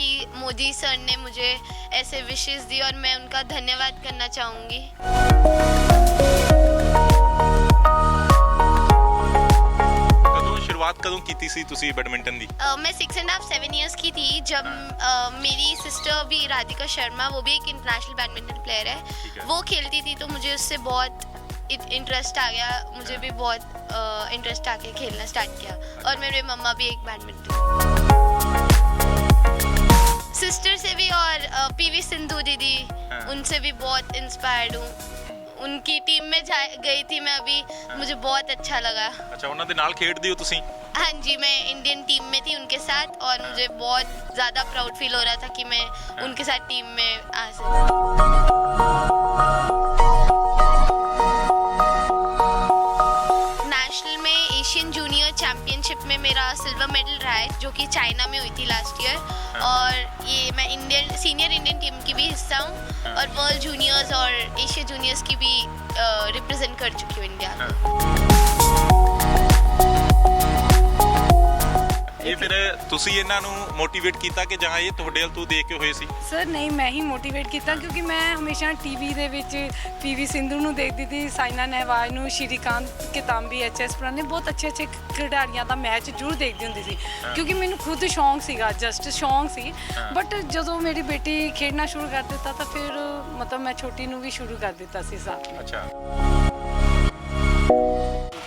कि मोदी सर ने मुझे ऐसे विशेस दी और मैं उनका धन्यवाद करना चाहूँगी ਕਦੋਂ ਸ਼ੁਰੂਆਤ ਕਦੋਂ ਕੀਤੀ ਸੀ ਤੁਸੀਂ ਬੈਡਮਿੰਟਨ ਦੀ अ, मैं six and half seven years की थी जब अ, मेरी सिस्टर भी राधिका शर्मा वो भी एक इंटरनेशनल बैडमिंटन प्लेयर ठीक है। है वो खेलती थी तो मुझे उससे बहुत इंटरेस्ट आ गया मुझे भी बहुत इंटरेस्ट आके खेलना स्टार्ट किया और मेरे मम्मा भी एक बैडमिंटन सिस्टर से भी और पीवी सिंधु दीदी हाँ। उनसे भी बहुत इंस्पायर्ड हूँ उनकी टीम में जा गई थी मैं अभी मुझे बहुत अच्छा लगा ਅੱਛਾ ਉਹਨਾਂ ਦੇ ਨਾਲ ਖੇਡਦੇ ਹੋ ਤੁਸੀਂ हाँ जी मैं इंडियन टीम में थी उनके साथ और मुझे बहुत ज़्यादा प्राउड फील हो रहा था कि मैं उनके साथ टीम में आ में मेरा सिल्वर मेडल रहा है जो कि चाइना में हुई थी लास्ट ईयर और ये मैं इंडियन सीनियर इंडियन टीम की भी हिस्सा हूँ और वर्ल्ड जूनियर्स और एशिया जूनियर्स की भी रिप्रेजेंट कर चुकी हूँ इंडिया को ਇਹ ਫਿਰ ਤੁਸੀਂ ਇਹਨਾਂ ਨੂੰ ਮੋਟੀਵੇਟ ਕੀਤਾ ਕਿ ਜਾਂ ਇਹ ਤੁਹਾਡੇ ਵੱਲ ਤੋਂ ਦੇਖ ਕੇ ਹੋਏ ਸੀ? ਸਰ ਨਹੀਂ ਮੈਂ ਹੀ ਮੋਟੀਵੇਟ ਕੀਤਾ ਕਿਉਂਕਿ ਮੈਂ ਹਮੇਸ਼ਾ ਟੀਵੀ ਦੇ ਵਿੱਚ ਪੀਵੀ ਸਿੰਧੂ ਨੂੰ ਦੇਖਦੀ ਸੀ ਸਾਇਨਾ ਨਹਿਵਾਲ ਨੂੰ ਸ਼੍ਰੀਕਾਂਤ ਕਿਤਾਂਬੀ ਐਚਐਸ ਪ੍ਰਾਨ ਬਹੁਤ ਅੱਛੇ ਅੱਛੇ ਖਿਡਾਰੀਆਂ ਦਾ ਮੈਚ ਜ਼ਰੂਰ ਦੇਖਦੀ ਹੁੰਦੀ ਸੀ। ਕਿਉਂਕਿ ਮੈਨੂੰ ਖੁਦ ਸ਼ੌਂਕ ਸੀਗਾ ਜਸਟ ਸ਼ੌਂਕ ਸੀ। ਬਟ ਜਦੋਂ ਮੇਰੀ ਬੇਟੀ ਖੇਡਣਾ ਸ਼ੁਰੂ ਕਰ ਦਿੱਤਾ ਤਾਂ ਫਿਰ ਮਤਲਬ ਮੈਂ ਛੋਟੀ ਨੂੰ ਵੀ ਸ਼ੁਰੂ ਕਰ ਦਿੱਤਾ ਸੀ ਸਾਥ। ਅੱਛਾ।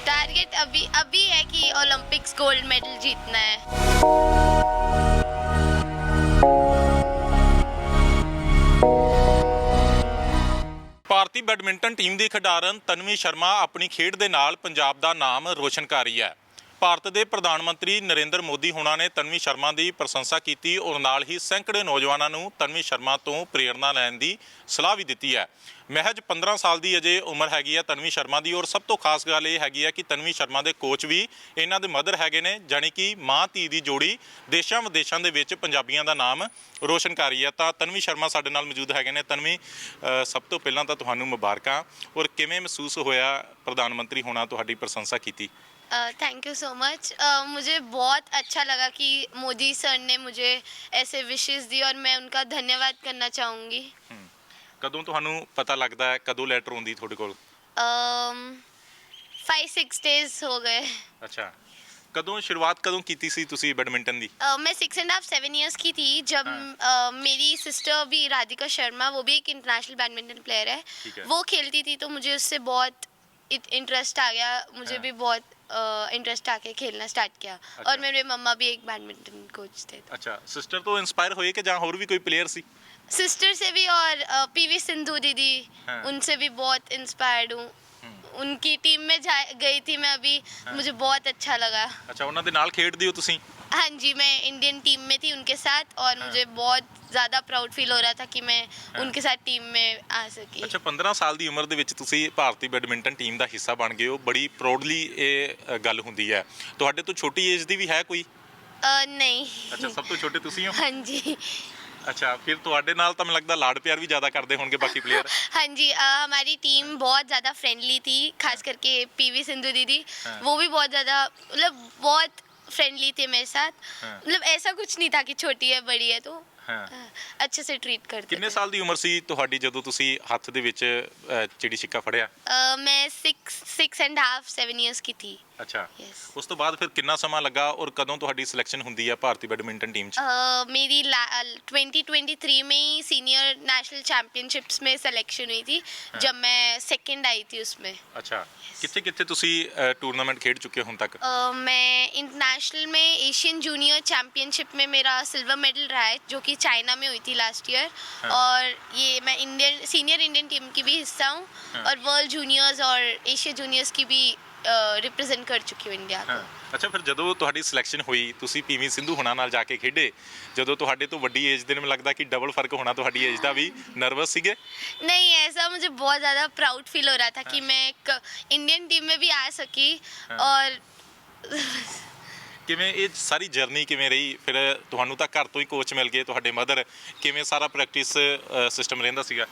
टारगेट अभी अभी है कि ओलंपिक्स गोल्ड मेडल जीतना है ਭਾਰਤੀ ਬੈਡਮਿੰਟਨ ਟੀਮ ਦੀ ਖਿਡਾਰਨ ਤਨਵੀ ਸ਼ਰਮਾ ਆਪਣੀ ਖੇਡ ਦੇ ਨਾਲ ਪੰਜਾਬ ਦਾ ਨਾਮ ਰੋਸ਼ਨ ਕਰ ਰਹੀ ਹੈ ਭਾਰਤ ਦੇ ਪ੍ਰਧਾਨ ਮੰਤਰੀ ਨਰਿੰਦਰ ਮੋਦੀ ਹੋਣਾ ਨੇ ਤਨਵੀ ਸ਼ਰਮਾ ਦੀ ਪ੍ਰਸ਼ੰਸਾ ਕੀਤੀ ਔਰ ਨਾਲ ਹੀ ਸੈਂਕੜੇ ਨੌਜਵਾਨਾਂ ਨੂੰ ਤਨਵੀ ਸ਼ਰਮਾ ਤੋਂ ਪ੍ਰੇਰਣਾ ਲੈਣ ਦੀ ਸਲਾਹ ਵੀ ਦਿੱਤੀ ਹੈ। ਮਹਿਜ 15 ਸਾਲ ਦੀ ਅਜੇ ਉਮਰ ਹੈਗੀ ਹੈ ਤਨਵੀ ਸ਼ਰਮਾ ਦੀ ਔਰ ਸਭ ਤੋਂ ਖਾਸ ਗੱਲ ਇਹ ਹੈਗੀ ਹੈ ਕਿ ਤਨਵੀ ਸ਼ਰਮਾ ਦੇ ਕੋਚ ਵੀ ਇਹਨਾਂ ਦੇ ਮਦਰ ਹੈਗੇ ਨੇ, ਜਾਣੀ ਕਿ ਮਾਂ ਧੀ ਦੀ ਜੋੜੀ ਦੇਸ਼ਾਂ ਵਿਦੇਸ਼ਾਂ ਦੇ ਵਿੱਚ ਪੰਜਾਬੀਆਂ ਦਾ ਨਾਮ ਰੋਸ਼ਨ ਕਰ ਰਹੀ ਹੈ। ਤਾਂ ਤਨਵੀ ਸ਼ਰਮਾ ਸਾਡੇ ਨਾਲ ਮੌਜੂਦ ਹੈਗੇ ਨੇ। ਤਨਵੀ ਸਭ ਤੋਂ ਪਹਿਲਾਂ ਤਾਂ ਤੁਹਾਨੂੰ ਮੁਬਾਰਕਾਂ। ਔਰ ਕਿਵੇਂ ਮਹਿਸੂਸ ਹੋਇਆ ਪ੍ਰਧਾਨ ਮੰਤਰੀ ਹੋਣਾ ਤੁਹਾਡੀ ਪ੍ਰਸ਼ੰਸਾ ਕੀਤੀ? थैंक यू सो मच मुझे बहुत अच्छा लगा कि मोदी सर ने मुझे ऐसे विशेस दी और मैं उनका धन्यवाद करना चाहूँगी ਕਦੋਂ ਤੁਹਾਨੂੰ ਪਤਾ ਲੱਗਦਾ ਹੈ ਕਦੋਂ ਲੈਟਰ ਆਉਂਦੀ ਤੁਹਾਡੇ ਕੋਲ फाइव सिक्स डेज हो गए ਅੱਛਾ ਕਦੋਂ ਸ਼ੁਰੂਆਤ ਕਦੋਂ ਕੀਤੀ ਸੀ ਤੁਸੀਂ ਬੈਡਮਿੰਟਨ ਦੀ अ, मैं six and half seven years की थी जब अ, मेरी सिस्टर भी राधिका शर्मा वो भी एक इंटरनेशनल बैडमिंटन प्लेयर ठीक है। है वो खेलती थी तो मुझे उससे बहुत इंटरेस्ट आ गया मुझे हाँ। भी बहुत इंटरेस्ट आके खेलना स्टार्ट किया अच्छा। और मेरे मम्मा भी एक बैडमिंटन कोच थे ਅੱਛਾ ਸਿਸਟਰ ਤੋਂ ਇਨਸਪਾਇਰ ਹੋਏ ਕਿ ਜਾਂ ਹੋਰ ਵੀ ਕੋਈ ਪਲੇਅਰ ਸੀ सिस्टर से भी और पीवी सिंधु दीदी हाँ। उनसे भी बहुत इंस्पायर्ड हूँ उनकी टीम में जा गई थी मैं अभी मुझे बहुत अच्छा लगा ਅੱਛਾ ਉਹਨਾਂ ਦੇ ਨਾਲ ਖੇਡਦੇ ਹੋ ਤੁਸੀਂ हाँ जी मैं इंडियन टीम में थी उनके साथ और मुझे बहुत ज़्यादा प्राउड फील हो रहा था कि मैं उनके साथ टीम में आ सकी ਅੱਛਾ 15 ਸਾਲ ਦੀ ਉਮਰ ਦੇ ਵਿੱਚ ਤੁਸੀਂ ਭਾਰਤੀ ਬੈਡਮਿੰਟਨ ਟੀਮ ਦਾ ਹਿੱਸਾ ਬਣ ਗਏ ਹੋ ਬੜੀ ਪ੍ਰਾਊਡਲੀ ਇਹ ਅ, ਗੱਲ ਹੁੰਦੀ ਹੈ ਤੁਹਾਡੇ ਤੋਂ ਛੋਟੀ ਏਜ ਦੀ ਵੀ ਹੈ ਕੋਈ अ, नहीं ਅੱਛਾ ਸਭ ਤੋਂ ਛੋਟੇ ਤੁਸੀਂ ਹੋ हाँ जी ਅੱਛਾ ਫਿਰ ਤੁਹਾਡੇ ਨਾਲ ਤਾਂ ਮੈਨੂੰ ਲੱਗਦਾ ਲਾਡ ਪਿਆਰ ਵੀ ਜ਼ਿਆਦਾ ਕਰਦੇ ਹੋਣਗੇ ਬਾਕੀ ਪਲੇਅਰ हाँ जी अ, हमारी टीम बहुत ज़्यादा फ्रेंडली थी खास करके पीवी सिंधु दीदी हाँ। वो भी बहुत ज़्यादा मतलब बहुत फ्रेंडली थे मेरे साथ हाँ। मतलब ऐसा कुछ नहीं था कि छोटी है बड़ी है तो ਹਾਂ अ, अच्छे से ट्रीट करते ਕਿੰਨੇ थे ਸਾਲ ਦੀ ਉਮਰ ਸੀ ਤੁਹਾਡੀ ਜਦੋਂ ਤੁਸੀਂ ਹੱਥ ਦੇ ਵਿੱਚ ਅ, ਚਿੜੀ ਛਿੱਕਾ ਫੜਿਆ अ, मैं six six and half seven years की थी ਅੱਛਾ Yes. ਉਸ ਤੋਂ ਬਾਅਦ ਫਿਰ ਕਿੰਨਾ ਸਮਾਂ ਲੱਗਾ ਔਰ ਕਦੋਂ ਤੁਹਾਡੀ ਸਿਲੈਕਸ਼ਨ ਹੁੰਦੀ ਹੈ ਭਾਰਤੀ ਬੈਡਮਿੰਟਨ ਟੀਮ 'ਚ अ, मेरी ट्वेंटी ट्वेंटी थ्री में ही सीनियर नेशनल चैम्पियनशिप्स में सिलेक्शन हुई थी जब मैं सेकंड आई थी उसमें ਅੱਛਾ ਕਿੱਥੇ ਕਿੱਥੇ ਤੁਸੀਂ ਟੂਰਨਾਮੈਂਟ ਖੇਡ ਚੁੱਕੇ ਹੋ ਹੁਣ ਤੱਕ अ, मैं इंटरनेशनल में एशियन जूनियर चैम्पियनशिप में मेरा सिल्वर मेडल रहा है जो कि चाइना में हुई थी लास्ट ईयर हाँ। और ये मैं इंडियन सीनियर इंडियन टीम की भी हिस्सा हूँ हाँ। और वर्ल्ड जूनियर्स और एशिया जूनियर्स की भी रिप्रेजेंट कर चुकी हूँ इंडिया ਹਾਂ को ਅੱਛਾ ਫਿਰ ਜਦੋਂ ਤੁਹਾਡੀ ਸਿਲੈਕਸ਼ਨ ਹੋਈ ਤੁਸੀਂ ਪੀਵੀ ਸਿੰਧੂ ਹੁਣਾਂ ਨਾਲ ਜਾ ਕੇ ਖੇਡੇ ਜਦੋਂ ਤੁਹਾਡੇ ਤੋਂ ਵੱਡੀ ਏਜ ਦੇ ਨੂੰ ਲੱਗਦਾ ਕਿ ਡਬਲ ਫਰਕ ਹੋਣਾ ਤੁਹਾਡੀ ਏਜ ਦਾ ਵੀ ਨਰਵਸ ਸੀਗੇ नहीं ऐसा मुझे बहुत ज़्यादा प्राउड फील हो रहा था कि मैं एक इंडियन टीम में भी आ सकी हाँ। और ਕਿਵੇਂ ਇਹ ਸਾਰੀ ਜਰਨੀ ਕਿਵੇਂ ਰਹੀ? ਫਿਰ ਤੁਹਾਨੂੰ ਤਾਂ ਘਰ ਤੋਂ ਹੀ ਕੋਚ ਮਿਲ ਗਏ, ਤੁਹਾਡੇ ਮਦਰ ਕਿਵੇਂ ਸਾਰਾ ਪ੍ਰੈਕਟਿਸ ਸਿਸਟਮ ਰਹਿੰਦਾ ਸੀਗਾ?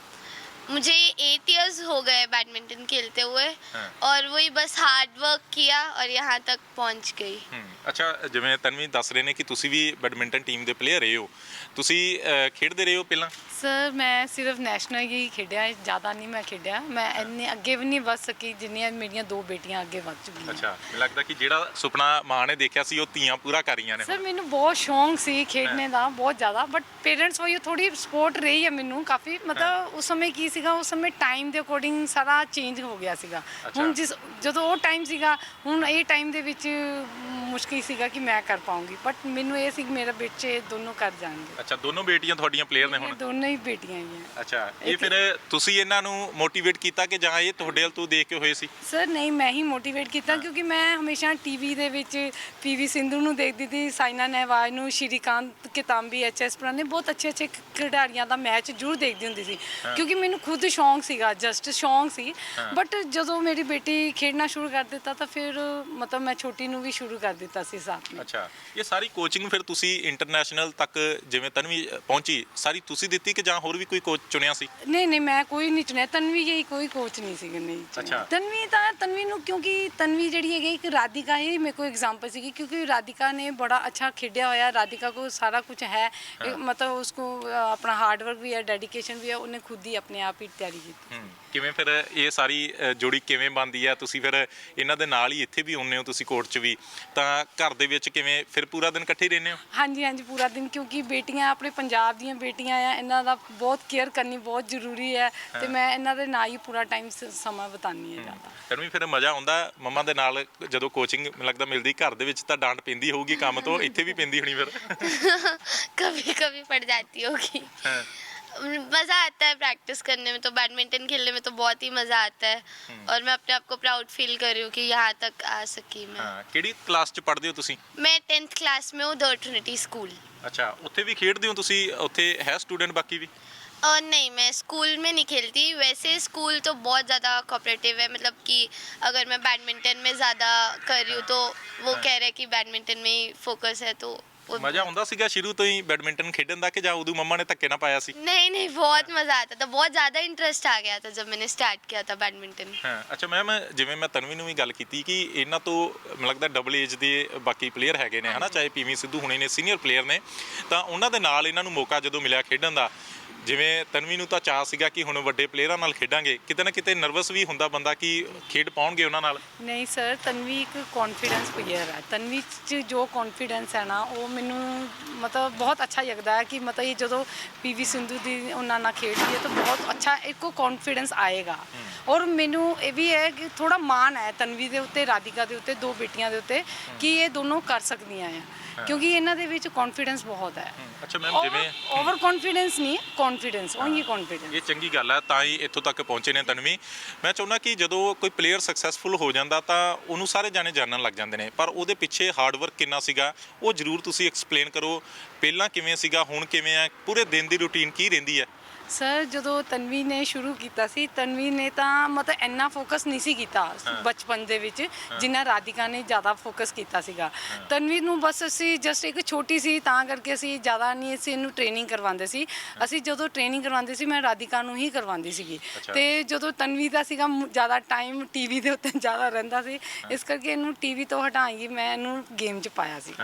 मुझे एट इयर्स हो गए बैडमिंटन खेलते हुए हाँ। और वही बस हार्ड वर्क किया और यहाँ तक पहुँच गई ਹੂੰ ਅੱਛਾ ਜਿਵੇਂ ਤਨਵੀ ਦੱਸ ਰਹੇ ਨੇ ਕਿ ਤੁਸੀਂ ਵੀ ਬੈਡਮਿੰਟਨ ਟੀਮ ਦੇ ਪਲੇਅਰ ਰਹੇ ਹੋ ਤੁਸੀਂ ਅਹ, ਖੇਡਦੇ ਰਹੇ ਹੋ ਪਹਿਲਾਂ ਸਰ ਮੈਂ ਸਿਰਫ ਨੈਸ਼ਨਲ ਹੀ ਖੇਡਿਆ ਜ਼ਿਆਦਾ ਨਹੀਂ ਮੈਂ ਖੇਡਿਆ ਮੈਂ ਇੰਨੇ ਅੱਗੇ ਵੀ ਨਹੀਂ ਵੱਧ ਸਕੀ ਜਿੰਨੀਆਂ ਮੇਰੀਆਂ ਦੋ ਬੇਟੀਆਂ ਅੱਗੇ ਵੱਧ ਚੁੱਕੀਆਂ ਅੱਛਾ ਮੈਨੂੰ ਲੱਗਦਾ ਕਿ ਜਿਹੜਾ ਸੁਪਨਾ ਮਾਂ ਨੇ ਦੇਖਿਆ ਸੀ ਉਹ ਧੀਆਂ ਪੂਰਾ ਕਰ ਰਹੀਆਂ ਨੇ ਸਰ ਮੈਨੂੰ ਬਹੁਤ ਸ਼ੌਂਕ ਸੀ ਖੇਡਣੇ ਦਾ ਬਹੁਤ ਜ਼ਿਆਦਾ ਬਟ ਪੇਰੈਂਟਸ ਵਈ ਥੋੜੀ ਸਪੋਰਟ ਰਹੀ ਹੈ ਮੈਨੂੰ ਕਾਫੀ ਮਤਲਬ ਉਸ ਸਮੇਂ ਕੀ ਸੀਗਾ ਉਸ ਸਮੇਂ ਟਾਈਮ ਦੇ ਅਕੋਰਡਿੰਗ ਸਾਰਾ ਚੇਂਜ ਹੋ ਗਿਆ ਸੀਗਾ। ਹੁਣ ਜਿਸ ਜਦੋਂ ਉਹ ਟਾਈਮ ਸੀਗਾ ਹੁਣ ਇਹ ਟਾਈਮ ਦੇ ਵਿੱਚ ਮੁਸ਼ਕਿਲ ਸੀਗਾ ਕਿ ਮੈਂ ਕਰ ਪਾਉਂਗੀ ਬਟ ਮੈਨੂੰ ਇਹ ਸੀ ਕਿ ਮੇਰੇ ਬੱਚੇ ਦੋਨੋਂ ਕਰ ਜਾਣਗੇ। ਅੱਛਾ ਦੋਨੋਂ ਬੇਟੀਆਂ ਤੁਹਾਡੀਆਂ ਪਲੇਅਰ ਨੇ ਇਹ ਹੁਣ ਦੋਨੋਂ ਹੀ ਬੇਟੀਆਂ ਹੀ ਹੈ ਅੱਛਾ ਇਹ ਫਿਰ ਤੁਸੀਂ ਇਹਨਾਂ ਨੂੰ ਮੋਟੀਵੇਟ ਕੀਤਾ ਕਿ ਜਾਂ ਇਹ ਤੁਹਾਡੇ ਵੱਲ ਤੋਂ ਦੇਖ ਕੇ ਹੋਏ ਸੀ? ਸਰ ਨਹੀਂ ਮੈਂ ਹੀ ਮੋਟੀਵੇਟ ਕੀਤਾ ਕਿਉਂਕਿ ਮੈਂ ਹਮੇਸ਼ਾ ਟੀਵੀ ਦੇ ਵਿੱਚ ਪੀਵੀ ਸਿੰਧੂ ਨੂੰ ਦੇਖਦੀ ਸੀ ਸਾਇਨਾ ਨਹਿਵਾਲ ਨੂੰ ਸ਼੍ਰੀਕਾਂਤ ਕਿਤਾਂਬੀ ਐਚਐਸ ਪ੍ਰਾਨ ਬਹੁਤ ਅੱਛੇ ਅੱਛੇ ਖਿਡਾਰੀਆਂ ਦਾ ਮੈਚ ਜ਼ਰੂਰ ਦੇਖਦੀ ਹੁੰਦੀ ਸੀ। ਕਿਉਂਕਿ ਮੈਨੂੰ ਖੁਦ ਸ਼ੌਂਕ ਸੀਗਾ ਜਸਟ ਸ਼ੌਂਕ ਸੀ। ਬਟ ਜਦੋਂ ਮੇਰੀ ਬੇਟੀ ਖੇਡਣਾ ਸ਼ੁਰੂ ਕਰ ਦਿੱਤਾ ਤਾਂ ਫਿਰ ਮਤਲਬ ਮੈਂ ਛੋਟੀ ਨੂੰ ਵੀ ਸ਼ੁਰੂ ਕਰ ਦਿੱਤਾ ਸੀ ਸਾਥ ਵਿੱਚ ਅੱਛਾ ਇਹ ਸਾਰੀ ਕੋਚਿੰਗ ਫਿਰ ਤੁਸੀਂ ਇੰਟਰਨੈਸ਼ਨਲ ਤੱਕ ਜਿਵੇਂ ਤਨਵੀ ਪਹੁੰਚੀ ਸਾਰੀ ਤੁਸੀਂ ਦਿੱਤੀ ਕਿ ਜਾਂ ਹੋਰ ਵੀ ਕੋਈ ਕੋਚ ਚੁਣਿਆ ਸੀ? ਨਹੀਂ ਨਹੀਂ ਮੈਂ ਕੋਈ ਨਹੀਂ ਚੁਣਿਆ। ਤਨਵੀ ਜਿਹੀ ਕੋਈ ਕੋਚ ਨਹੀਂ ਸੀ ਨਹੀਂ ਚੁਣਿਆ। ਅੱਛਾ। ਤਨਵੀ ਤਾਂ ਤਨਵੀ ਨੂੰ ਕਿਉਂਕਿ ਤਨਵੀ ਜਿਹੜੀ ਹੈਗੀ ਇੱਕ ਰਾਧਿਕਾ ਹੀ ਮੇਰੇ ਕੋਲ ਐਗਜ਼ਾਮਪਲ ਸੀਗੀ ਕਿਉਂਕਿ ਰਾਧਿਕਾ ਨੇ ਬੜਾ ਅੱਛਾ ਖੇਡਿਆ ਹੋਇਆ। ਰਾਧਿਕਾ ਕੋ ਸਾਰਾ ਕੁਝ ਹੈ। ਇਹ ਮਤਲਬ ਉਸਕੋ ਅ, ਆਪਣਾ ਹਾਰਡ ਵਰਕ ਵੀ ਹੈ ਡੈਡੀਕੇਸ਼ਨ ਵੀ ਹੈ ਉਹਨੇ ਖੁਦ ਹੀ ਆਪਣੇ ਆਪ ਹੀ ਤਿਆਰੀ ਕੀਤੀ। ਹੂੰ। ਕਿਵੇਂ ਫਿਰ ਇਹ ਸਾਰੀ ਅ, ਜੋੜੀ ਕਿਵੇਂ ਬਣਦੀ ਆ ਤੁਸੀਂ ਫਿਰ ਇਹਨਾਂ ਦੇ ਨਾਲ ਹੀ ਇੱਥੇ ਵੀ ਹੁੰਨੇ ਹੋ ਤੁਸੀਂ ਕੋਰਟ 'ਚ ਵੀ ਤਾਂ ਘਰ ਦੇ ਵਿੱਚ ਕਿਵੇਂ ਫਿਰ ਪੂਰਾ ਦਿਨ ਇਕੱਠੇ ਹੀ ਰਹਿੰਦੇ ਹੋ ਹਾਂਜੀ ਹਾਂਜੀ ਪੂਰਾ ਦਿਨ ਕਿਉਂਕਿ ਬੇਟੀਆਂ ਆਪਣੇ ਪੰਜਾਬ ਦੀਆਂ ਬੇਟੀਆਂ ਆ ਇਹਨਾਂ ਦਾ ਬਹੁਤ ਕੇਅਰ ਕਰਨੀ ਬਹੁਤ ਜ਼ਰੂਰੀ ਹੈ ਤੇ ਮੈਂ ਇਹਨਾਂ ਦੇ ਨਾਲ ਹੀ ਪੂਰਾ ਟਾਈਮ ਸਮਾਂ ਬਿਤਾਉਂਦੀ ਹਾਂ ਜ਼ਿਆਦਾ ਤਨਵੀ ਫਿਰ ਮਜ਼ਾ ਆਉਂਦਾ ਮੰਮਾ ਦੇ ਨਾਲ ਜਦੋਂ ਕੋਚਿੰਗ ਮੈਨੂੰ ਲੱਗਦਾ ਮਿਲਦੀ ਘਰ ਦੇ ਵਿੱਚ ਤਾਂ ਡਾਂਟ ਪੈਂਦੀ ਹੋਊਗੀ ਕੰਮ ਤੋਂ ਇੱਥੇ ਵੀ ਪੈਂਦੀ ਹੋਣੀ ਫਿਰ कभी कभी पड़ जाती होगी ਹਾਂ मज़ा आता है प्रैक्टिस करने में तो बैडमिंटन खेलने में तो बहुत ही मज़ा आता है। और मैं अपने आप को प्राउड फील कर रही हूँ कि यहाँ तक आ सकी मैं। ਹਾਂ ਕਿਹੜੀ ਕਲਾਸ 'ਚ ਪੜ੍ਹਦੇ ਹੋ ਤੁਸੀਂ मैं टेंथ क्लास में हूँ द ट्रिनिटी स्कूल ਅੱਛਾ ਉੱਥੇ ਵੀ ਖੇਡਦੇ ਹੋ तुसी? ਉੱਥੇ है स्टूडेंट बाकी भी? और नहीं मैं स्कूल में नहीं खेलती। वैसे स्कूल तो बहुत ज़्यादा कॉपरेटिव है मतलब कि अगर मैं बैडमिंटन में ज़्यादा कर रही हूँ तो वो कह रहे हैं कि बैडमिंटन में ही फोकस है तो ਮਜ਼ਾ ਆਉਂਦਾ ਸੀਗਾ ਸ਼ੁਰੂ ਤੋਂ ਹੀ ਬੈਡਮਿੰਟਨ ਖੇਡਣ ਦਾ ਕਿ ਜਾਂ ਉਦੋਂ ਮੰਮਾ ਨੇ ਧੱਕੇ ਨਾ ਪਾਇਆ ਸੀ नहीं नहीं बहुत मज़ा आता था बहुत ज़्यादा इंटरेस्ट आ गया था जब मैंने स्टार्ट किया था बैडमिंटन ਹਾਂ ਅੱਛਾ ਮੈਮ ਜਿਵੇਂ ਮੈਂ ਤਨਵੀ ਨੂੰ ਵੀ ਗੱਲ ਕੀਤੀ ਕਿ ਇਹਨਾਂ ਤੋਂ ਮੈਨੂੰ ਲੱਗਦਾ ਡਬਲ ਏਜ ਦੇ ਬਾਕੀ ਪਲੇਅਰ ਹੈਗੇ ਨੇ ਹਨਾ ਚਾਹੇ ਪੀਵੀ ਸਿੱਧੂ ਹੁਣੇ ਨੇ ਸੀਨੀਅਰ ਪਲੇਅਰ ਨੇ ਤਾਂ ਉਹਨਾਂ ਦੇ ਨਾਲ ਇਹਨਾਂ ਨੂੰ ਮੌਕਾ ਜਦੋਂ ਮਿਲਿਆ ਖੇਡਣ ਦਾ ਜਿਵੇਂ ਤਨਵੀ ਨੂੰ ਤਾਂ ਚਾਹ ਸੀਗਾ ਕਿ ਹੁਣ ਵੱਡੇ ਪਲੇਅਰਾਂ ਨਾਲ ਖੇਡਾਂਗੇ ਕਿਤੇ ਨਾ ਕਿਤੇ ਨਰਵਸ ਵੀ ਹੁੰਦਾ ਬੰਦਾ ਕਿ ਖੇਡ ਪਾਉਣਗੇ ਉਹਨਾਂ ਨਾਲ। ਨਹੀਂ ਸਰ ਤਨਵੀ ਇੱਕ ਕੌਨਫੀਡੈਂਸ ਪਲੇਅਰ ਹੈ ਤਨਵੀ 'ਚ ਜੋ ਕੌਨਫੀਡੈਂਸ ਹੈ ਨਾ ਉਹ ਮੈਨੂੰ ਮਤਲਬ ਬਹੁਤ ਅੱਛਾ ਲੱਗਦਾ ਹੈ ਕਿ ਮਤਲਬ ਇਹ ਜਦੋਂ ਪੀਵੀ ਸਿੰਧੂ ਦੀ ਉਹਨਾਂ ਨਾਲ ਖੇਡਦੀ ਹੈ ਤਾਂ ਬਹੁਤ ਅੱਛਾ ਇੱਕੋ ਕੌਨਫੀਡੈਂਸ ਆਏਗਾ। ਔਰ ਮੈਨੂੰ ਇਹ ਵੀ ਹੈ ਕਿ ਥੋੜਾ ਮਾਣ ਹੈ ਤਨਵੀ ਦੇ ਉੱਤੇ ਰਾਧਿਕਾ ਦੇ ਉੱਤੇ ਦੋ ਬੇਟੀਆਂ ਦੇ ਉੱਤੇ ਕਿ ਇਹ ਦੋਨੋਂ ਕਰ ਸਕਦੀਆਂ ਆ। ਕਿਉਂਕਿ ਇਹਨਾਂ ਦੇ ਵਿੱਚ ਕੌਨਫੀਡੈਂਸ ਬਹੁਤ ਹੈ। ਅੱਛਾ ਮੈਮ ਜਿਵੇਂ ਓਵਰ ਕੌਨਫੀਡੈਂਸ ਨਹੀਂ ਕੌਨਫੀਡੈਂਸ ਓਨਲੀ ਕੌਨਫੀਡੈਂਸ ਇਹ ਚੰਗੀ ਗੱਲ ਹੈ ਤਾਂ ਹੀ ਇੱਥੋਂ ਤੱਕ ਪਹੁੰਚੇ ਨੇ ਤਨਵੀ। ਮੈਂ ਚਾਹੁੰਦਾ ਕਿ ਜਦੋਂ ਕੋਈ ਪਲੇਅਰ ਸਕਸੈਸਫੁਲ ਹੋ ਜਾਂਦਾ ਤਾਂ ਉਹਨੂੰ ਸਾਰੇ ਜਾਣੇ ਜਾਣਨ ਲੱਗ ਜਾਂਦੇ ਨੇ। ਪਰ ਉਹਦੇ ਪਿੱਛੇ ਹਾਰਡ ਵਰਕ ਕਿੰਨਾ ਸੀਗਾ ਉਹ ਜ਼ਰੂਰ ਤੁਸੀਂ ਐਕਸਪਲੇਨ ਕਰੋ। ਪਹਿਲਾਂ ਕਿਵੇਂ ਸੀਗਾ ਹੁਣ ਕਿਵੇਂ ਆ ਪੂਰੇ ਦਿਨ ਦੀ ਰੁਟੀਨ ਕੀ ਰਹਿੰਦੀ ਹੈ? ਸਰ ਜਦੋਂ ਤਨਵੀ ਨੇ ਸ਼ੁਰੂ ਕੀਤਾ ਸੀ ਤਨਵੀ ਨੇ ਤਾਂ ਮਤਲਬ ਇੰਨਾ ਫੋਕਸ ਨਹੀਂ ਸੀ ਕੀਤਾ ਬਚਪਨ ਦੇ ਵਿੱਚ ਜਿੰਨਾ ਰਾਧਿਕਾ ਨੇ ਜ਼ਿਆਦਾ ਫੋਕਸ ਕੀਤਾ ਸੀਗਾ। ਤਨਵੀ ਨੂੰ ਬਸ ਅਸੀਂ ਜਸਟ ਇੱਕ ਛੋਟੀ ਸੀ ਤਾਂ ਕਰਕੇ ਅਸੀਂ ਜ਼ਿਆਦਾ ਨਹੀਂ ਅਸੀਂ ਇਹਨੂੰ ਟ੍ਰੇਨਿੰਗ ਕਰਵਾਉਂਦੇ ਸੀ। ਅਸੀਂ ਜਦੋਂ ਟ੍ਰੇਨਿੰਗ ਕਰਵਾਉਂਦੇ ਸੀ ਮੈਂ ਰਾਧਿਕਾ ਨੂੰ ਹੀ ਕਰਵਾਉਂਦੀ ਸੀਗੀ। ਤੇ ਜਦੋਂ ਤਨਵੀ ਦਾ ਸੀਗਾ ਜ਼ਿਆਦਾ ਟਾਈਮ ਟੀਵੀ ਦੇ ਉੱਤੇ ਜ਼ਿਆਦਾ ਰਹਿੰਦਾ ਸੀ ਇਸ ਕਰਕੇ ਇਹਨੂੰ ਟੀਵੀ ਤੋਂ ਹਟਾਈ ਮੈਂ ਇਹਨੂੰ ਗੇਮ 'ਚ ਪਾਇਆ ਸੀ।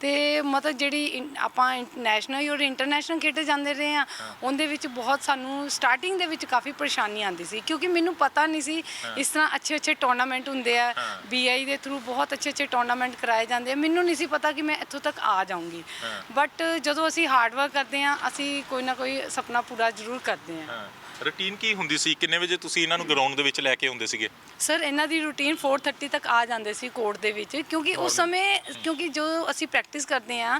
ਤੇ ਮਤਲਬ ਜਿਹੜੀ ਆਪਾਂ ਨੈਸ਼ਨਲ ਔਰ ਇੰਟਰਨੈਸ਼ਨਲ ਖੇਡੇ ਜਾਂਦੇ ਰਹੇ ਆ ਉਹਦੇ ਵਿੱਚ ਬਹੁਤ ਸਾਨੂੰ ਸਟਾਰਟਿੰਗ ਦੇ ਵਿੱਚ ਕਾਫੀ ਪਰੇਸ਼ਾਨੀ ਆਉਂਦੀ ਸੀ ਕਿਉਂਕਿ ਮੈਨੂੰ ਪਤਾ ਨਹੀਂ ਸੀ ਇਸ ਤਰ੍ਹਾਂ ਅੱਛੇ ਅੱਛੇ ਟੂਰਨਾਮੈਂਟ ਹੁੰਦੇ ਆ ਬੀਆਈ ਦੇ ਥਰੂ ਬਹੁਤ ਅੱਛੇ ਅੱਛੇ ਟੂਰਨਾਮੈਂਟ ਕਰਾਏ ਜਾਂਦੇ ਆ। ਮੈਨੂੰ ਨਹੀਂ ਸੀ ਪਤਾ ਕਿ ਮੈਂ ਇੱਥੋਂ ਤੱਕ ਆ ਜਾਊਂਗੀ। ਬਟ ਜਦੋਂ ਅਸੀਂ ਹਾਰਡ ਵਰਕ ਕਰਦੇ ਆ ਅਸੀਂ ਕੋਈ ਨਾ ਕੋਈ ਸੁਪਨਾ ਪੂਰਾ ਜ਼ਰੂਰ ਕਰਦੇ ਆ ਰੁਟੀਨ ਕੀ ਹੁੰਦੀ ਸੀ? ਕਿੰਨੇ ਵਜੇ ਤੁਸੀਂ ਇਹਨਾਂ ਨੂੰ ਗਰਾਊਂਡ ਦੇ ਵਿੱਚ ਲੈ ਕੇ ਆਉਂਦੇ ਸੀਗੇ? ਸਰ ਇਹਨਾਂ ਦੀ ਰੂਟੀਨ 4:30 ਤੱਕ ਆ ਜਾਂਦੇ ਸੀ ਕੋਰਟ ਦੇ ਵਿੱਚ ਕਿਉਂਕਿ ਉਸ ਸਮੇਂ ਕਿਉਂਕਿ ਜੋ ਅਸੀਂ ਪ੍ਰੈਕਟਿਸ ਕਰਦੇ ਆ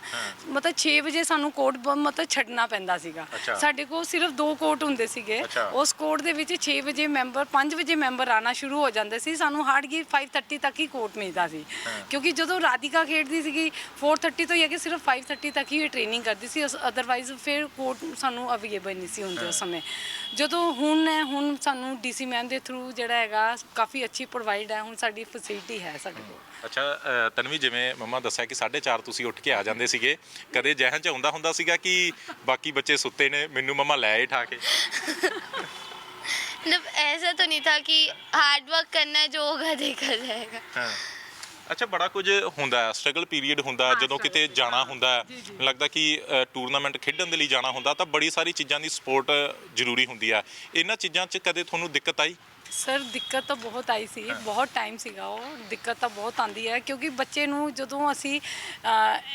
ਮਤਲਬ 6 ਵਜੇ ਸਾਨੂੰ ਕੋਰਟ ਮਤਲਬ ਛੱਡਣਾ ਪੈਂਦਾ ਸੀਗਾ। ਅੱਛਾ। ਸਾਡੇ ਕੋਲ ਸਿਰਫ ਦੋ ਕੋਰਟ ਹੁੰਦੇ ਸੀਗੇ। ਅੱਛਾ। ਉਸ ਕੋਰਟ ਦੇ ਵਿੱਚ 6 ਵਜੇ ਮੈਂਬਰ 5 ਵਜੇ ਮੈਂਬਰ ਆਣਾ ਸ਼ੁਰੂ ਹੋ ਜਾਂਦੇ ਸੀ। ਸਾਨੂੰ ਹਾਰਡਲੀ 5:30 ਤੱਕ ਹੀ ਕੋਰਟ ਮਿਲਦਾ ਸੀ। ਕਿਉਂਕਿ ਜਦੋਂ ਰਾਧਿਕਾ ਖੇਡਦੀ ਸੀਗੀ 4:30 ਤੋਂ ਹੀ ਕਿ ਸਿਰਫ 5:30 ਤੱਕ ਹੀ ਟ੍ਰੇਨਿੰਗ ਕਰਦੀ ਸੀ। ਅਦਰਵਾਈਜ਼ ਫਿਰ ਕੋਰਟ ਸਾਨੂੰ ਅਵੇਲੇਬਲ ਨਹੀਂ ਸੀ ਹੁੰਦੇ ਉਸ ਸਮੇਂ। ਜਦੋਂ ਹੁਣ ਹੈ ਹੁਣ ਸਾਨੂੰ ਡੀਸੀ ਮੈਮ ਦੇ ਥਰੂ ਜਿਹੜਾ ਹੈਗਾ ਕਾਫੀ ਅੱਛੀ ਪ੍ਰੋਵਾਈਡ ਹੈ ਹੁਣ ਸਾਡੀ ਫੈਸਿਲਿਟੀ ਹੈ ਸਾਡੇ ਕੋਲ ਅੱਛਾ ਅ, ਤਨਵੀ ਜਿਵੇਂ ਮੰਮਾ ਦੱਸਿਆ ਕਿ 4:30 ਤੁਸੀਂ ਉੱਠ ਕੇ ਆ ਜਾਂਦੇ ਸੀਗੇ ਕਦੇ ਜਹਨ ਚ ਆਉਂਦਾ ਹੁੰਦਾ ਸੀਗਾ ਕਿ ਬਾਕੀ ਬੱਚੇ ਸੁੱਤੇ ਨੇ ਮੈਨੂੰ ਮੰਮਾ ਲੈ ਆਏ ਠਾ ਕੇ मतलब ऐसा तो नहीं था कि हार्ड वर्क करना है जो होगा देखा जाएगा ਹਾਂ ਅੱਛਾ ਬੜਾ ਕੁਝ ਹੁੰਦਾ ਹੈ ਸਟਰਗਲ ਪੀਰੀਅਡ ਹੁੰਦਾ ਜਦੋਂ ਕਿਤੇ ਜਾਣਾ ਹੁੰਦਾ ਹੈ। ਲੱਗਦਾ ਕਿ ਟੂਰਨਾਮੈਂਟ ਖੇਡਣ ਦੇ ਲਈ ਜਾਣਾ ਹੁੰਦਾ ਤਾਂ ਬੜੀ ਸਾਰੀ ਚੀਜ਼ਾਂ ਦੀ ਸਪੋਰਟ ਜ਼ਰੂਰੀ ਹੁੰਦੀ ਆ ਇਹਨਾਂ ਚੀਜ਼ਾਂ 'ਚ ਕਦੇ ਤੁਹਾਨੂੰ ਦਿੱਕਤ ਆਈ? ਸਰ ਦਿੱਕਤ ਤਾਂ ਬਹੁਤ ਆਈ ਸੀ ਬਹੁਤ ਟਾਈਮ ਸੀਗਾ ਉਹ ਦਿੱਕਤ ਤਾਂ ਬਹੁਤ ਆਂਦੀ ਹੈ ਕਿਉਂਕਿ ਬੱਚੇ ਨੂੰ ਜਦੋਂ ਅਸੀਂ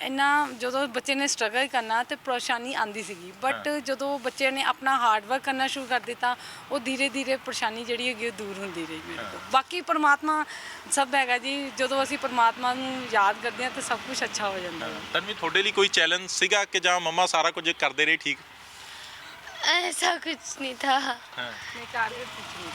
ਇੰਨਾ ਜਦੋਂ ਬੱਚੇ ਨੇ ਸਟਰਗਲ ਕਰਨਾ ਤੇ ਪਰੇਸ਼ਾਨੀ ਆਂਦੀ ਸੀਗੀ ਬਟ ਜਦੋਂ ਬੱਚੇ ਨੇ ਆਪਣਾ ਹਾਰਡ ਵਰਕ ਕਰਨਾ ਸ਼ੁਰੂ ਕਰ ਦਿੱਤਾ ਉਹ ਧੀਰੇ ਧੀਰੇ ਪਰੇਸ਼ਾਨੀ ਜਿਹੜੀ ਹੈਗੀ ਉਹ ਦੂਰ ਹੁੰਦੀ ਰਹੀ ਮੇਰੇ ਕੋਲ ਬਾਕੀ ਪਰਮਾਤਮਾ ਸਭ ਹੈਗਾ ਜੀ ਜਦੋਂ ਅਸੀਂ ਪਰਮਾਤਮਾ ਨੂੰ ਯਾਦ ਕਰਦੇ ਹਾਂ ਤਾਂ ਸਭ ਕੁਝ ਅੱਛਾ ਹੋ ਜਾਂਦਾ ਹੈ। ਤਨਵੀ ਤੁਹਾਡੇ ਲਈ ਕੋਈ ਚੈਲੰਜ ਸੀਗਾ ਕਿ ਜਾਂ ਮੰਮਾ ਸਾਰਾ ਕੁਝ ਕਰਦੇ ਰਹੇ ਠੀਕ? ऐसा कुछ नहीं था। हाँ।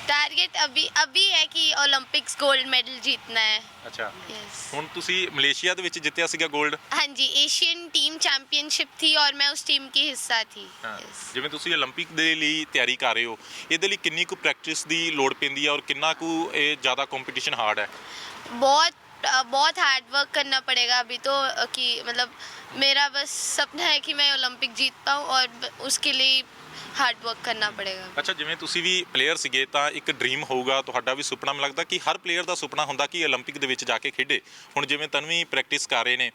टारगेट अभी अभी है ਕਿ 올림픽ਸ 골ਡ ਮੈਡਲ ਜਿੱਤਣਾ ਹੈ ਅੱਛਾ ਯੈਸ ਹੁਣ ਤੁਸੀਂ ਮਲੇਸ਼ੀਆ ਦੇ ਵਿੱਚ ਜਿੱਤਿਆ ਸੀਗਾ 골ਡ ਹਾਂਜੀ ਏਸ਼ੀਅਨ ਟੀਮ ਚੈਂਪੀਅਨਸ਼ਿਪ ਥੀ ਔਰ ਮੈਂ ਉਸ ਟੀਮ ਕੀ ਹਿੱਸਾ ਥੀ ਯੈਸ ਜਿਵੇਂ ਤੁਸੀਂ 올림픽 ਦੇ ਲਈ ਤਿਆਰੀ ਕਰ ਰਹੇ ਹੋ ਇਹਦੇ ਲਈ ਕਿੰਨੀ ਕੁ ਪ੍ਰੈਕਟਿਸ ਦੀ ਲੋੜ ਪੈਂਦੀ ਹੈ ਔਰ ਕਿੰਨਾ ਕੁ ਇਹ ਜ਼ਿਆਦਾ ਕੰਪੀਟੀਸ਼ਨ ਹਾਰਡ ਹੈ बहुत अ, बहुत हार्ड वर्क करना पड़ेगा अभी तो अ, कि मतलब मेरा बस सपना है कि मैं ओलंपिक जीत पाऊँ और ब- उसके लिए ਹਾਰਡ ਵਰਕ ਕਰਨਾ ਪੜੇਗਾ। ਅੱਛਾ, ਜਿਵੇਂ ਤੁਸੀਂ ਵੀ ਪਲੇਅਰ ਸੀਗੇ, ਤਾਂ ਇੱਕ ਡ੍ਰੀਮ ਹੋਊਗਾ, ਤੁਹਾਡਾ ਵੀ ਸੁਪਨਾ ਮੈਨੂੰ ਲੱਗਦਾ ਕਿ ਹਰ ਪਲੇਅਰ ਦਾ ਸੁਪਨਾ ਹੁੰਦਾ ਕਿ 올림픽 ਦੇ ਵਿੱਚ ਜਾ ਕੇ ਖੇਡੇ। ਹੁਣ ਜਿਵੇਂ ਤਨਵੀ ਪ੍ਰੈਕਟਿਸ ਕਰ ਰਹੇ ਨੇ,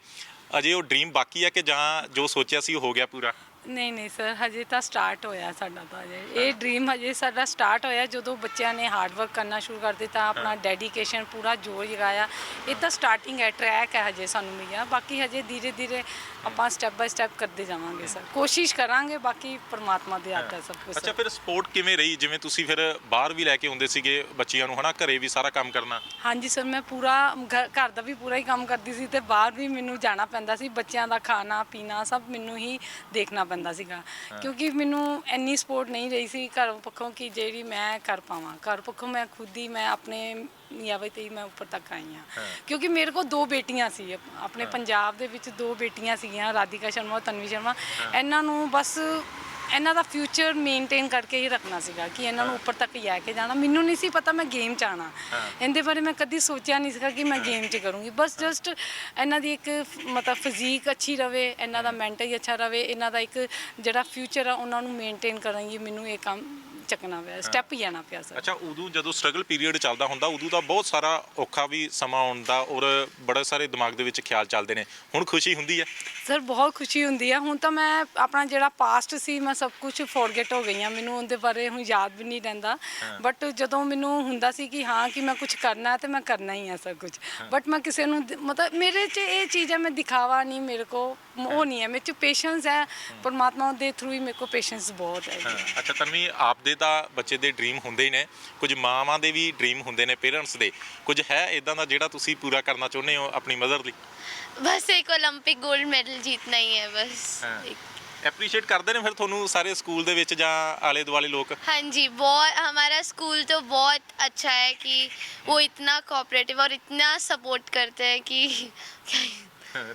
ਅਜੇ ਉਹ ਡ੍ਰੀਮ ਬਾਕੀ ਆ ਕਿ ਜਾਂ ਜੋ ਸੋਚਿਆ ਸੀ ਉਹ ਹੋ ਗਿਆ ਪੂਰਾ? ਨਹੀਂ ਨਹੀਂ ਸਰ ਹਜੇ ਤਾਂ ਸਟਾਰਟ ਹੋਇਆ ਸਾਡਾ ਤਾਂ ਹਜੇ। ਇਹ ਡ੍ਰੀਮ ਹਜੇ ਸਾਡਾ ਸਟਾਰਟ ਹੋਇਆ ਜਦੋਂ ਬੱਚਿਆਂ ਨੇ ਹਾਰਡ ਵਰਕ ਕਰਨਾ ਸ਼ੁਰੂ ਕਰ ਦਿੱਤਾ ਆਪਣਾ ਡੈਡੀਕੇਸ਼ਨ ਪੂਰਾ ਜੋਰ ਲਗਾਇਆ ਇਹ ਤਾਂ ਸਟਾਰਟਿੰਗ ਹੈ ਟਰੈਕ ਹੈ ਹਜੇ ਸਾਨੂੰ ਮਿਲਿਆ। ਬਾਕੀ ਹਜੇ ਧੀਰੇ ਧੀਰੇ ਆਪਾਂ ਸਟੈਪ ਬਾਈ ਸਟੈਪ ਕਰਦੇ ਜਾਵਾਂਗੇ ਸਰ। ਕੋਸ਼ਿਸ਼ ਕਰਾਂਗੇ ਬਾਕੀ ਪਰਮਾਤਮਾ ਦੇ ਹੱਥ ਹੈ ਸਭ ਕੁਝ ਅੱਛਾ ਫਿਰ ਸਪੋਰਟ ਕਿਵੇਂ ਰਹੀ? ਜਿਵੇਂ ਤੁਸੀਂ ਫਿਰ ਬਾਹਰ ਵੀ ਲੈ ਕੇ ਆਉਂਦੇ ਸੀਗੇ ਬੱਚਿਆਂ ਨੂੰ ਹਨਾ? ਘਰੇ ਵੀ ਸਾਰਾ ਕੰਮ ਕਰਨਾ। ਹਾਂਜੀ ਸਰ ਮੈਂ ਪੂਰਾ ਘ- ਘਰ ਦਾ ਵੀ ਪੂਰਾ ਹੀ ਕੰਮ ਕਰਦੀ ਸੀ ਤੇ ਬਾਹਰ ਵੀ ਮੈਨੂੰ ਜਾਣਾ ਪੈਂਦਾ ਸੀ। ਬੱਚਿਆਂ ਦਾ ਖਾਣਾ ਪੀਣਾ ਸਭ ਮੈਨੂੰ ਹੀ ਦੇਖਣਾ ਪੈਂਦਾ ਸੀਗਾ। ਕਿਉਂਕਿ ਮੈਨੂੰ ਇੰਨੀ ਸਪੋਰਟ ਨਹੀਂ ਰਹੀ ਸੀ ਘਰ ਪੱਖੋਂ ਕਿ ਜਿਹੜੀ ਮੈਂ ਕਰ ਪਾਵਾਂ। ਘਰ ਪੱਖੋਂ ਮੈਂ ਖੁਦ ਹੀ ਮੈਂ ਆਪਣੇ ਨਿਆਵੇ ਤੇ ਹੀ ਮੈਂ ਉੱਪਰ ਤੱਕ ਆਈ ਹਾਂ। ਕਿਉਂਕਿ ਮੇਰੇ ਕੋਲ ਦੋ ਬੇਟੀਆਂ ਸੀ। ਆਪਣੇ ਪੰਜਾਬ ਦੇ ਵਿੱਚ ਦੋ ਬੇਟੀਆਂ ਸੀਗੀਆਂ ਰਾਧਿਕਾ ਸ਼ਰਮਾ ਔਰ ਤਨਵੀ ਸ਼ਰਮਾ। ਇਹਨਾਂ ਨੂੰ ਬਸ ਇਹਨਾਂ ਦਾ ਫਿਊਚਰ ਮੇਨਟੇਨ ਕਰਕੇ ਹੀ ਰੱਖਣਾ ਸੀਗਾ ਕਿ ਇਹਨਾਂ ਨੂੰ ਉੱਪਰ ਤੱਕ ਲੈ ਕੇ ਜਾਣਾ। ਮੈਨੂੰ ਨਹੀਂ ਸੀ ਪਤਾ ਮੈਂ ਗੇਮ ਚ ਆਣਾ ਇਹਦੇ ਬਾਰੇ ਮੈਂ ਕਦੀ ਸੋਚਿਆ ਨਹੀਂ ਸੀਗਾ ਕਿ ਮੈਂ ਗੇਮ 'ਚ ਕਰੂੰਗੀ। ਬਸ ਜਸਟ ਇਹਨਾਂ ਦੀ ਇੱਕ ਮਤਲਬ ਫਿਜ਼ੀਕ ਅੱਛੀ ਰਵੇ ਇਹਨਾਂ ਦਾ ਮੈਂਟਲ ਹੀ ਅੱਛਾ ਰਵੇ ਇਹਨਾਂ ਦਾ ਇੱਕ ਜਿਹੜਾ ਫਿਊਚਰ ਆ ਉਹਨਾਂ ਨੂੰ ਮੇਨਟੇਨ ਕਰਾਂਗੀ ਮੈਨੂੰ ਇਹ ਕੰਮ ਚੱਕਣਾ ਪਿਆ ਸਟੈਪ ਹੀ ਆਣਾ ਪਿਆ ਸਰ ਅੱਛਾ ਉਦੋਂ ਜਦੋਂ ਸਟਰਗਲ ਪੀਰੀਅਡ ਚੱਲਦਾ ਹੁੰਦਾ ਉਦੋਂ ਤਾਂ ਬਹੁਤ ਸਾਰਾ ਔਖਾ ਵੀ ਸਮਾਂ ਆਉਂਦਾ ਔਰ ਬੜੇ ਸਾਰੇ ਦਿਮਾਗ ਦੇ ਵਿੱਚ ਖਿਆਲ ਚੱਲਦੇ ਨੇ। ਹੁਣ ਖੁਸ਼ੀ ਹੁੰਦੀ ਹੈ? ਸਰ ਬਹੁਤ ਖੁਸ਼ੀ ਹੁੰਦੀ ਆ ਹੁਣ ਤਾਂ ਮੈਂ ਆਪਣਾ ਜਿਹੜਾ ਪਾਸਟ ਸੀ ਮੈਂ ਸਭ ਕੁਝ ਫੋਰਗੇਟ ਹੋ ਗਈ ਆ ਮੈਨੂੰ ਉਹਦੇ ਬਾਰੇ ਹੁਣ ਯਾਦ ਵੀ ਨਹੀਂ ਰਹਿੰਦਾ। ਬਟ ਜਦੋਂ ਮੈਨੂੰ ਹੁੰਦਾ ਸੀ ਕਿ ਹਾਂ ਕਿ ਮੈਂ ਕੁਝ ਕਰਨਾ ਹੈ ਤੇ ਮੈਂ ਕਰਨਾ ਹੀ ਆ ਸਭ ਕੁਝ ਬਟ ਮੈਂ ਕਿਸੇ ਨੂੰ ਦ- ਮਤਲਬ ਮੇਰੇ 'ਚ ਇਹ ਚੀਜ਼ ਹੈ ਮੈਂ ਦਿਖਾਵਾ ਨਹੀਂ ਮੇਰੇ ਕੋ। ਉਹ ਨਹੀਂ ਹੈ। ਮੇਰੇ 'ਚ ਪੇਸ਼ੈਂਸ ਹੈ। ਪਰਮਾਤਮਾ ਦੇ ਥਰੂ ਹੀ ਮੇਰੇ ਕੋ ਪੇਸ਼ੈਂਸ ਬਹੁਤ ਹੈ ਜੀ। ਅੱਛਾ ਤਨਵੀ ਆਪਦੇ ਤਾਂ ਬੱਚੇ ਦੇ ਡ੍ਰੀਮ ਹੁੰਦੇ ਹੀ ਨੇ ਕੁਝ ਮਾਵਾਂ ਦੇ ਵੀ ਡ੍ਰੀਮ ਹੁੰਦੇ ਨੇ ਪੇਰੈਂਟਸ ਦੇ ਕੁਝ ਹੈ ਇਦਾਂ ਦਾ ਜਿਹੜਾ ਤੁਸੀਂ ਪੂਰਾ ਕਰਨਾ ਚਾਹੁੰਦੇ ਹੋ ਆਪਣੀ ਮਦਰ ਲਈ बस एक ओलंपिक गोल्ड मेडल जीतना ही है बस हाँ। एक- ਐਪਰੀਸ਼ੀਏਟ ਕਰਦੇ ਨੇ ਫਿਰ ਤੁਹਾਨੂੰ ਸਾਰੇ ਸਕੂਲ ਦੇ ਵਿੱਚ ਜਾਂ ਆਲੇ ਦੁਆਲੇ ਲੋਕ हाँ जी बहुत हमारा स्कूल तो बहुत अच्छा है कि वो इतना कोऑपरेटिव और इतना सपोर्ट करते हैं कि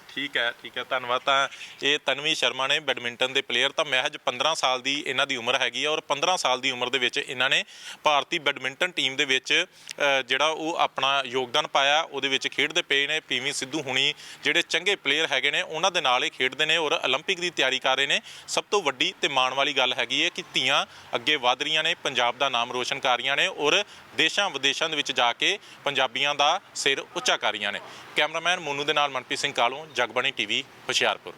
ਠੀਕ ਹੈ ਠੀਕ ਹੈ ਧੰਨਵਾਦ ਤਾਂ ਇਹ ਤਨਵੀ ਸ਼ਰਮਾ ਨੇ ਬੈਡਮਿੰਟਨ ਦੇ ਪਲੇਅਰ ਤਾਂ ਮਹਿਜ 15 ਸਾਲ ਦੀ ਇਹਨਾਂ ਦੀ ਉਮਰ ਹੈਗੀ ਹੈ ਔਰ 15 ਸਾਲ ਦੀ ਉਮਰ ਦੇ ਵਿੱਚ ਇਹਨਾਂ ਨੇ ਭਾਰਤੀ ਬੈਡਮਿੰਟਨ ਟੀਮ ਦੇ ਵਿੱਚ ਅ, ਜਿਹੜਾ ਉਹ ਆਪਣਾ ਯੋਗਦਾਨ ਪਾਇਆ ਉਹਦੇ ਵਿੱਚ ਖੇਡਦੇ ਪਏ ਨੇ ਪੀਵੀ ਸਿੱਧੂ ਹੁਣੀ ਜਿਹੜੇ ਚੰਗੇ ਪਲੇਅਰ ਹੈਗੇ ਨੇ ਉਹਨਾਂ ਦੇ ਨਾਲ ਹੀ ਖੇਡਦੇ ਨੇ ਔਰ 올림픽 ਦੀ ਤਿਆਰੀ ਕਰ ਰਹੇ ਨੇ ਸਭ ਤੋਂ ਵੱਡੀ ਤੇ ਮਾਣ ਵਾਲੀ ਗੱਲ ਹੈਗੀ ਹੈ ਕਿ ਧੀਆਂ ਅੱਗੇ ਵਧ ਰਹੀਆਂ ਨੇ ਪੰਜਾਬ ਦਾ ਨਾਮ ਰੋਸ਼ਨ ਕਰ ਰਹੀਆਂ ਨੇ ਔਰ ਦੇਸ਼ਾਂ ਵਿਦੇਸ਼ਾਂ ਦੇ ਵਿੱਚ ਜਾ ਕੇ ਪੰਜਾਬੀਆਂ ਦਾ ਸਿਰ ਉੱਚਾ ਕਰ ਰਹੀਆਂ ਨੇ ਕੈਮਰਾਮੈਨ ਮੋਨੂ ਦੇ ਨਾਲ ਮਨਪ੍ਰੀਤ ਸਿੰਘ ਕਾਲੋਂ ਜਗਬਾਣੀ ਟੀਵੀ ਹੁਸ਼ਿਆਰਪੁਰ।